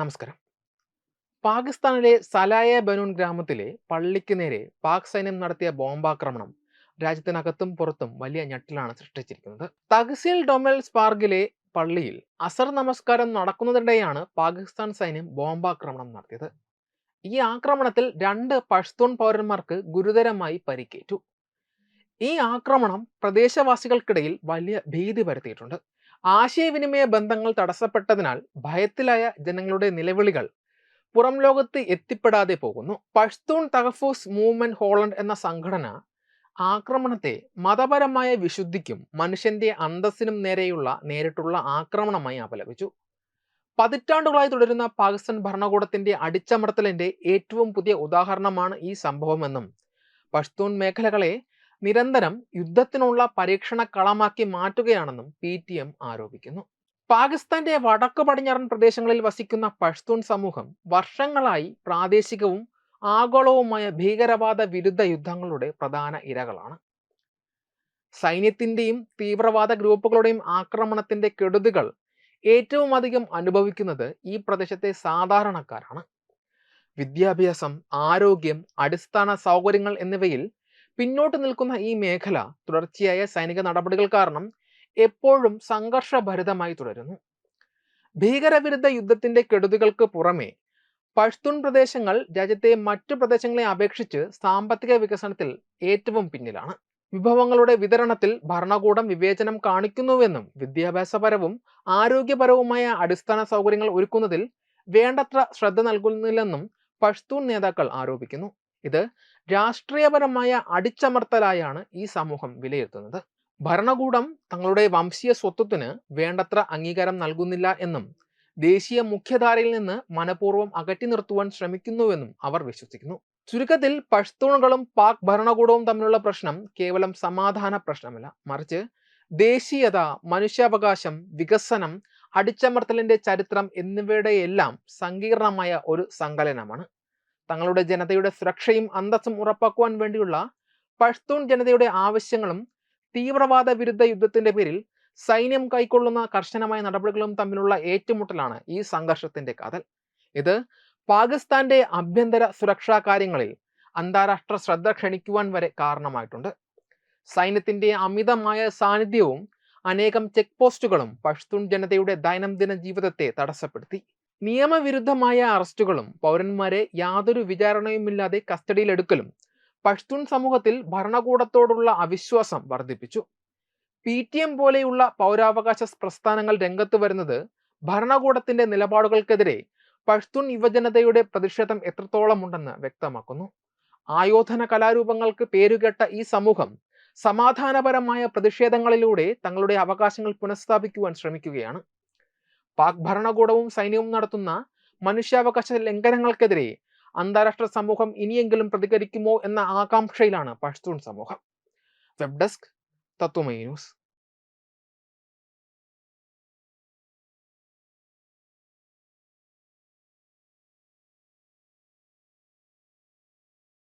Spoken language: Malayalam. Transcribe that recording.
നമസ്കാരം. പാകിസ്ഥാനിലെ സലായ ബനൂൺ ഗ്രാമത്തിലെ പള്ളിക്ക് നേരെ പാക് സൈന്യം നടത്തിയ ബോംബാക്രമണം രാജ്യത്തിനകത്തും പുറത്തും വലിയ ഞെട്ടലാണ് സൃഷ്ടിച്ചിരിക്കുന്നത്. തഹസീൽ ഡൊമൽ സ്പാർഗിലെ പള്ളിയിൽ അസർ നമസ്കാരം നടക്കുന്നതിനിടെയാണ് പാകിസ്ഥാൻ സൈന്യം ബോംബാക്രമണം നടത്തിയത്. ഈ ആക്രമണത്തിൽ രണ്ട് പഷ്തൂൺ പൗരന്മാർക്ക് ഗുരുതരമായി പരിക്കേറ്റു. ഈ ആക്രമണം പ്രദേശവാസികൾക്കിടയിൽ വലിയ ഭീതി പരത്തിയിട്ടുണ്ട്. ആശയവിനിമയ ബന്ധങ്ങൾ തടസ്സപ്പെട്ടതിനാൽ ഭയത്തിലായ ജനങ്ങളുടെ നിലവിളികൾ പുറം ലോകത്ത് എത്തിപ്പെടാതെ പോകുന്നു. പഷ്തൂൺ തഹഫൂസ് മൂവ്മെന്റ് ഹോളണ്ട് എന്ന സംഘടന ആക്രമണത്തെ മതപരമായ വിശുദ്ധിക്കും മനുഷ്യന്റെ അന്തസ്സിനും നേരെയുള്ള നേരിട്ടുള്ള ആക്രമണമായി അപലപിച്ചു. പതിറ്റാണ്ടുകളായി തുടരുന്ന പാകിസ്ഥാൻ ഭരണകൂടത്തിന്റെ അടിച്ചമർത്തലിന്റെ ഏറ്റവും പുതിയ ഉദാഹരണമാണ് ഈ സംഭവമെന്നും പഷ്തൂൺ മേഖലകളെ നിരന്തരം യുദ്ധത്തിനുള്ള പരീക്ഷണ കളമാക്കി മാറ്റുകയാണെന്നും പി ടി എം ആരോപിക്കുന്നു. പാകിസ്ഥാന്റെ വടക്കു പടിഞ്ഞാറൻ പ്രദേശങ്ങളിൽ വസിക്കുന്ന പഷ്തൂൺ സമൂഹം വർഷങ്ങളായി പ്രാദേശികവും ആഗോളവുമായ ഭീകരവാദ വിരുദ്ധ യുദ്ധങ്ങളുടെ പ്രധാന ഇരകളാണ്. സൈന്യത്തിന്റെയും തീവ്രവാദ ഗ്രൂപ്പുകളുടെയും ആക്രമണത്തിന്റെ കെടുതികൾ ഏറ്റവും അധികം അനുഭവിക്കുന്നത് ഈ പ്രദേശത്തെ സാധാരണക്കാരാണ്. വിദ്യാഭ്യാസം ആരോഗ്യം അടിസ്ഥാന സൗകര്യങ്ങൾ എന്നിവയിൽ പിന്നോട്ട് നിൽക്കുന്ന ഈ മേഖല തുടർച്ചയായ സൈനിക നടപടികൾ കാരണം എപ്പോഴും സംഘർഷഭരിതമായി തുടരുന്നു. ഭീകരവിരുദ്ധ യുദ്ധത്തിന്റെ കെടുതികൾക്ക് പുറമെ പഷ്തുൺ പ്രദേശങ്ങൾ രാജ്യത്തെ മറ്റു പ്രദേശങ്ങളെ അപേക്ഷിച്ച് സാമ്പത്തിക വികസനത്തിൽ ഏറ്റവും പിന്നിലാണ്. വിഭവങ്ങളുടെ വിതരണത്തിൽ ഭരണകൂടം വിവേചനം കാണിക്കുന്നുവെന്നും വിദ്യാഭ്യാസപരവും ആരോഗ്യപരവുമായ അടിസ്ഥാന സൗകര്യങ്ങൾ ഒരുക്കുന്നതിൽ വേണ്ടത്ര ശ്രദ്ധ നൽകുന്നില്ലെന്നും പഷ്തൂൺ നേതാക്കൾ ആരോപിക്കുന്നു. ഇത് രാഷ്ട്രീയപരമായ അടിച്ചമർത്തലായാണ് ഈ സമൂഹം വിലയിരുത്തുന്നത്. ഭരണകൂടം തങ്ങളുടെ വംശീയ സ്വത്വത്തിന് വേണ്ടത്ര അംഗീകാരം നൽകുന്നില്ല എന്നും ദേശീയ മുഖ്യധാരയിൽ നിന്ന് മനഃപൂർവം അകറ്റി നിർത്തുവാൻ ശ്രമിക്കുന്നുവെന്നും അവർ വിശ്വസിക്കുന്നു. ചുരുക്കത്തിൽ പഷ്തൂണുകളും പാക് ഭരണകൂടവും തമ്മിലുള്ള പ്രശ്നം കേവലം സമാധാന പ്രശ്നമല്ല. മറിച്ച് ദേശീയത മനുഷ്യാവകാശം വികസനം അടിച്ചമർത്തലിന്റെ ചരിത്രം എന്നിവയുടെയെല്ലാം സങ്കീർണമായ ഒരു സങ്കലനമാണ്. തങ്ങളുടെ ജനതയുടെ സുരക്ഷയും അന്തസ്സും ഉറപ്പാക്കുവാൻ വേണ്ടിയുള്ള പഷ്തൂൺ ജനതയുടെ ആവശ്യങ്ങളും തീവ്രവാദ വിരുദ്ധ യുദ്ധത്തിന്റെ പേരിൽ സൈന്യം കൈക്കൊള്ളുന്ന കർശനമായ നടപടികളും തമ്മിലുള്ള ഏറ്റുമുട്ടലാണ് ഈ സംഘർഷത്തിന്റെ കഥൽ ഇത് പാകിസ്ഥാന്റെ ആഭ്യന്തര സുരക്ഷാ കാര്യങ്ങളിൽ അന്താരാഷ്ട്ര ശ്രദ്ധ ക്ഷണിക്കുവാൻ വരെ കാരണമായിട്ടുണ്ട്. സൈന്യത്തിന്റെ അമിതമായ സാന്നിധ്യവും അനേകം ചെക്ക് പോസ്റ്റുകളും പഷ്തൂൺ ജനതയുടെ ദൈനംദിന ജീവിതത്തെ തടസ്സപ്പെടുത്തി. നിയമവിരുദ്ധമായ അറസ്റ്റുകളും പൗരന്മാരെ യാതൊരു വിചാരണയുമില്ലാതെ കസ്റ്റഡിയിലെടുക്കലും പഷ്തൂൺ സമൂഹത്തിൽ ഭരണകൂടത്തോടുള്ള അവിശ്വാസം വർദ്ധിപ്പിച്ചു. പി ടി എം പോലെയുള്ള പൗരാവകാശ പ്രസ്ഥാനങ്ങൾ രംഗത്ത് വരുന്നത് ഭരണകൂടത്തിന്റെ നിലപാടുകൾക്കെതിരെ പഷ്തൂൺ യുവജനതയുടെ പ്രതിഷേധം എത്രത്തോളം ഉണ്ടെന്ന് വ്യക്തമാക്കുന്നു. ആയോധന കലാരൂപങ്ങൾക്ക് പേരുകേട്ട ഈ സമൂഹം സമാധാനപരമായ പ്രതിഷേധങ്ങളിലൂടെ തങ്ങളുടെ അവകാശങ്ങൾ പുനഃസ്ഥാപിക്കുവാൻ ശ്രമിക്കുകയാണ്. പാക് ഭരണകൂടവും സൈന്യവും നടത്തുന്ന മനുഷ്യാവകാശ ലംഘനങ്ങൾക്കെതിരെ അന്താരാഷ്ട്ര സമൂഹം ഇനിയെങ്കിലും പ്രതികരിക്കുമോ എന്ന ആകാംക്ഷയിലാണ് പഷ്തൂൺ സമൂഹം. Web desk Tatwamayi news.